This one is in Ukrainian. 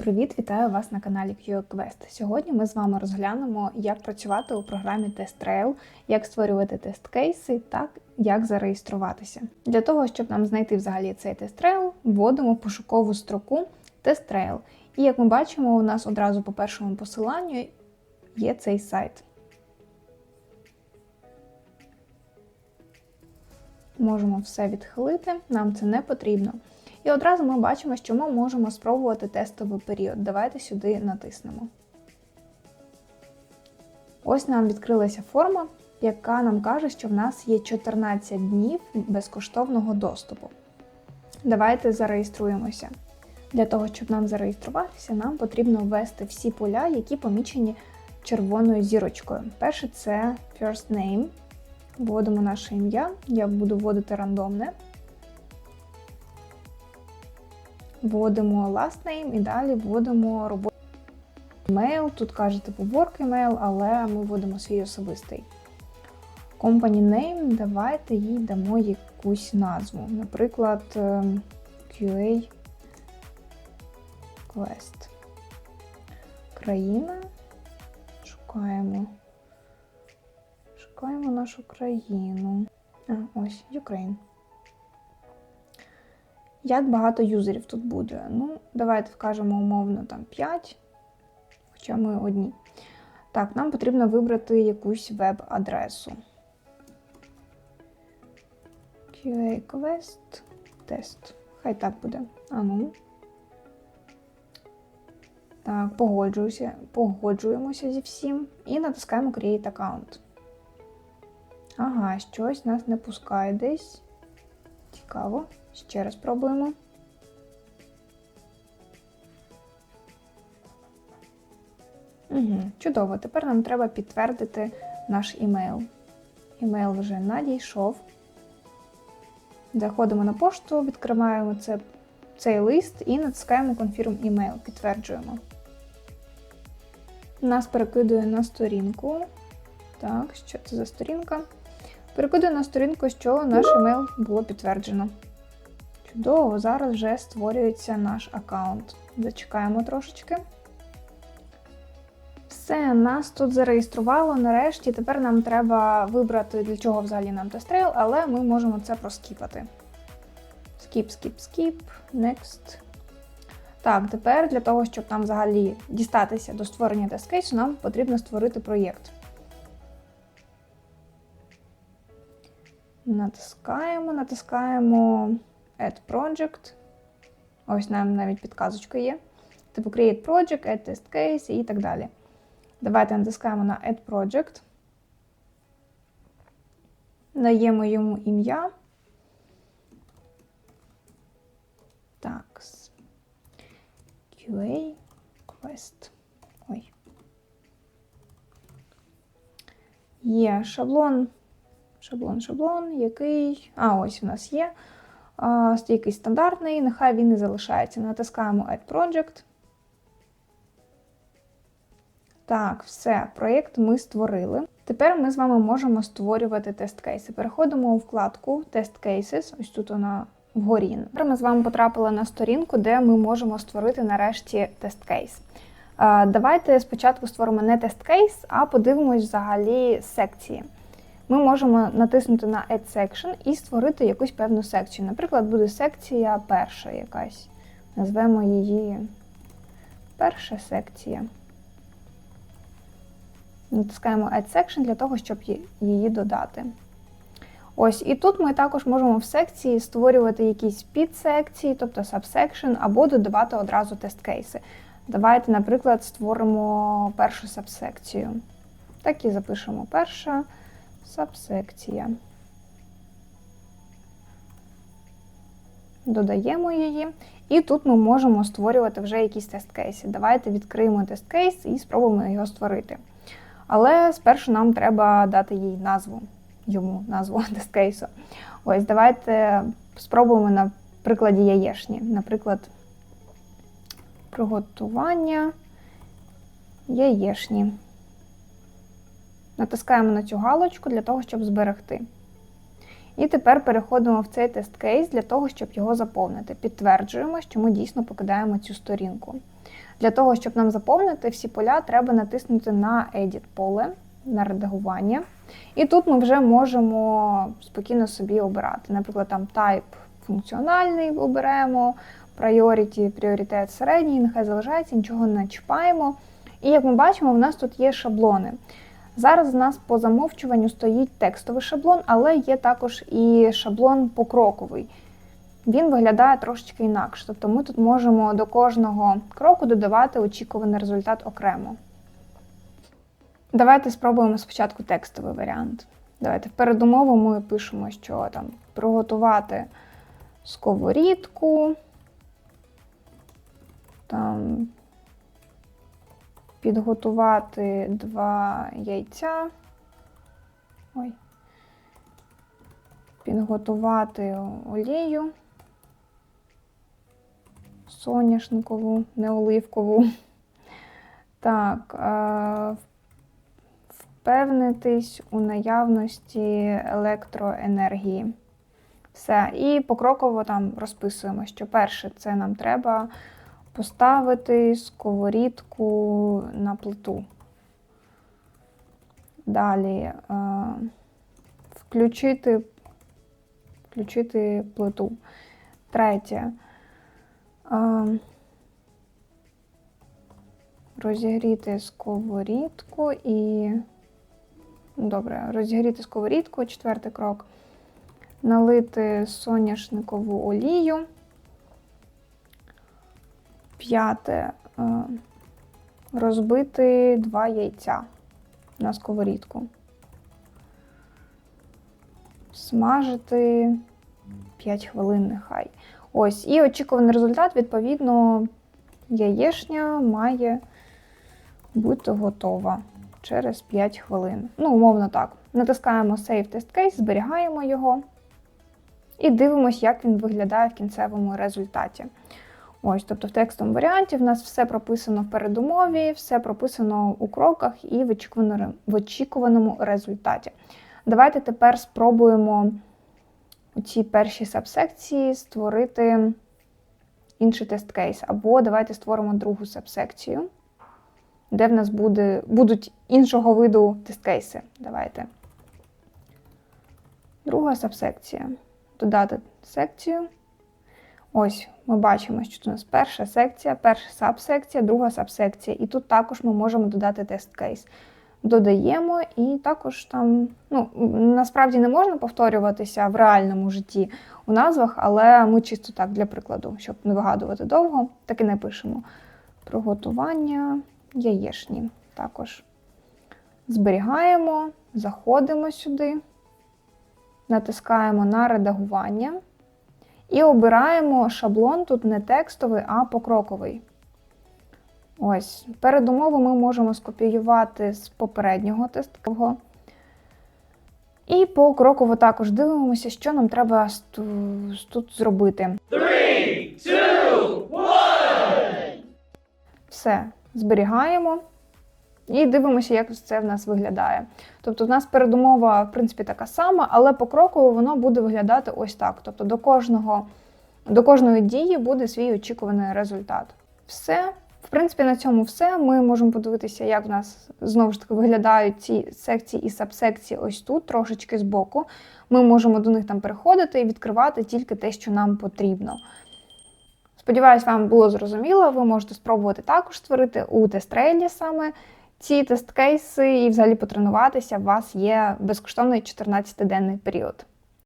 Привіт, вітаю вас на каналі QQuest. Сьогодні ми з вами розглянемо, як працювати у програмі TestRail, як створювати тест-кейси, так як зареєструватися. Для того, щоб нам знайти взагалі цей TestRail, вводимо пошукову строку TestRail. І як ми бачимо, у нас одразу по першому посиланню є цей сайт. Можемо все відхилити, нам це не потрібно. І одразу ми бачимо, що ми можемо спробувати тестовий період. Давайте сюди натиснемо. Ось нам відкрилася форма, яка нам каже, що в нас є 14 днів безкоштовного доступу. Давайте зареєструємося. Для того, щоб нам зареєструватися, нам потрібно ввести всі поля, які помічені червоною зірочкою. Перше це first name. Вводимо наше ім'я. Я буду вводити рандомне. Вводимо last name і далі вводимо роботу email. Тут каже типу work email, але ми вводимо свій особистий. Company name, давайте їй дамо якусь назву. Наприклад, ем, QA Quest. Країна. Шукаємо. Шукаємо нашу країну. А, ось, Ukraine. Як багато юзерів тут буде? Ну, давайте вкажемо умовно там 5, хоча ми одні. Так, нам потрібно вибрати якусь веб-адресу. QA Quest тест. Хай так буде. А ну. Так, погоджуюся, погоджуємося зі всім і натискаємо Create Account. Ага, щось нас не пускає десь. Цікаво. Ще раз пробуємо. Угу, Чудово. Тепер нам треба підтвердити наш імейл. Імейл вже надійшов. Заходимо на пошту, відкриваємо це, цей лист і натискаємо Confirm Email. Підтверджуємо. Нас перекидує на сторінку. Так, що це за сторінка? Перекидує на сторінку, що наш емейл було підтверджено. Чудово, зараз вже створюється наш аккаунт. Зачекаємо трошечки. Все, нас тут зареєструвало. Нарешті тепер нам треба вибрати, для чого взагалі нам тестрейл, але ми можемо це проскіпати. Skip, skip, skip, next. Так, тепер для того, щоб нам взагалі дістатися до створення тест-кейсу, нам потрібно створити проєкт. Натискаємо, натискаємо Add Project. Ось нам навіть підказочка є. Типу Create Project, Add Test Case і так далі. Давайте натискаємо на Add Project. Даємо йому ім'я. Так. QA Quest. Ой. Є шаблон. Шаблон, шаблон, який. А, ось у нас є. А, якийсь стандартний, нехай він і залишається. Натискаємо Add Project. Так, все, проєкт ми створили. Тепер ми з вами можемо створювати тест-кейси. Переходимо у вкладку Test Cases, ось тут вона вгорі. Тепер ми з вами потрапили на сторінку, де ми можемо створити нарешті тест-кейс. Давайте спочатку створимо не тест-кейс, а подивимось взагалі секції. Ми можемо натиснути на Add Section і створити якусь певну секцію. Наприклад, буде секція перша якась. Назвемо її перша секція. Натискаємо Add Section для того, щоб її додати. Ось, і тут ми також можемо в секції створювати якісь підсекції, тобто subsection, або додавати одразу тест-кейси. Давайте, наприклад, створимо першу сабсекцію. Так і запишемо перша сабсекція. Додаємо її. І тут ми можемо створювати вже якісь тест-кейси. Давайте відкриємо тест-кейс і спробуємо його створити. Але спершу нам треба дати їй назву, йому назву тест-кейсу. Ось, давайте спробуємо на прикладі яєшні. Наприклад, приготування яєшні. Натискаємо на цю галочку для того, щоб зберегти. І тепер переходимо в цей тест-кейс для того, щоб його заповнити. Підтверджуємо, що ми дійсно покидаємо цю сторінку. Для того, щоб нам заповнити всі поля, треба натиснути на Edit поле, на редагування. І тут ми вже можемо спокійно собі обирати. Наприклад, там Type функціональний оберемо, Priority, пріоритет середній, нехай залишається, нічого не чіпаємо. І як ми бачимо, в нас тут є шаблони. Зараз у нас по замовчуванню стоїть текстовий шаблон, але є також і шаблон покроковий. Він виглядає трошечки інакше. Тобто ми тут можемо до кожного кроку додавати очікуваний результат окремо. Давайте спробуємо спочатку текстовий варіант. Давайте в передумову ми пишемо, що там приготувати сковорідку, там підготувати два яйця. Ой. Підготувати олію соняшникову, не оливкову. Так, впевнитись у наявності електроенергії. Все. І покроково там розписуємо, що перше це нам треба поставити сковорідку на плиту. Далі е, включити, включити плиту. Третє. Е, розігріти сковорідку і. ну, Добре, розігріти сковорідку, четвертий крок. Налити соняшникову олію. П'яте. е, Розбити два яйця на сковорідку. Смажити 5 хвилин нехай. Ось, і очікуваний результат, відповідно, яєшня має бути готова через 5 хвилин. Ну, умовно так. Натискаємо Save Test Case, зберігаємо його і дивимося, як він виглядає в кінцевому результаті. Ось, тобто в текстовому варіанті в нас все прописано в передумові, все прописано у кроках і в очікуваному, результаті. Давайте тепер спробуємо у цій першій сабсекції створити інший тест-кейс. Або давайте створимо другу сабсекцію, де в нас буде, будуть іншого виду тест-кейси. Давайте. Друга сабсекція. Додати секцію. Ось ми бачимо, що це у нас перша секція, перша сабсекція, друга сабсекція. І тут також ми можемо додати тест-кейс. Додаємо, і також там, ну, насправді не можна повторюватися в реальному житті у назвах, але ми чисто так для прикладу, щоб не вигадувати довго, так і не пишемо. Приготування яєшні. Також зберігаємо, заходимо сюди, натискаємо на редагування. І обираємо шаблон тут не текстовий, а покроковий. Ось, передумову ми можемо скопіювати з попереднього тестового. І покроково також дивимося, що нам треба тут зробити. Three, two, one! Все, зберігаємо і дивимося, як це в нас виглядає. Тобто, в нас передумова, в принципі, така сама, але покроково воно буде виглядати ось так. Тобто, до кожного, до кожної дії буде свій очікуваний результат. Все. В принципі, на цьому все. Ми можемо подивитися, як в нас знову ж таки виглядають ці секції і сабсекції ось тут, трошечки збоку. Ми можемо до них там переходити і відкривати тільки те, що нам потрібно. Сподіваюсь, вам було зрозуміло. Ви можете спробувати також створити у тестрейлі саме ці тест-кейси і взагалі потренуватися. У вас є безкоштовний 14-денний період.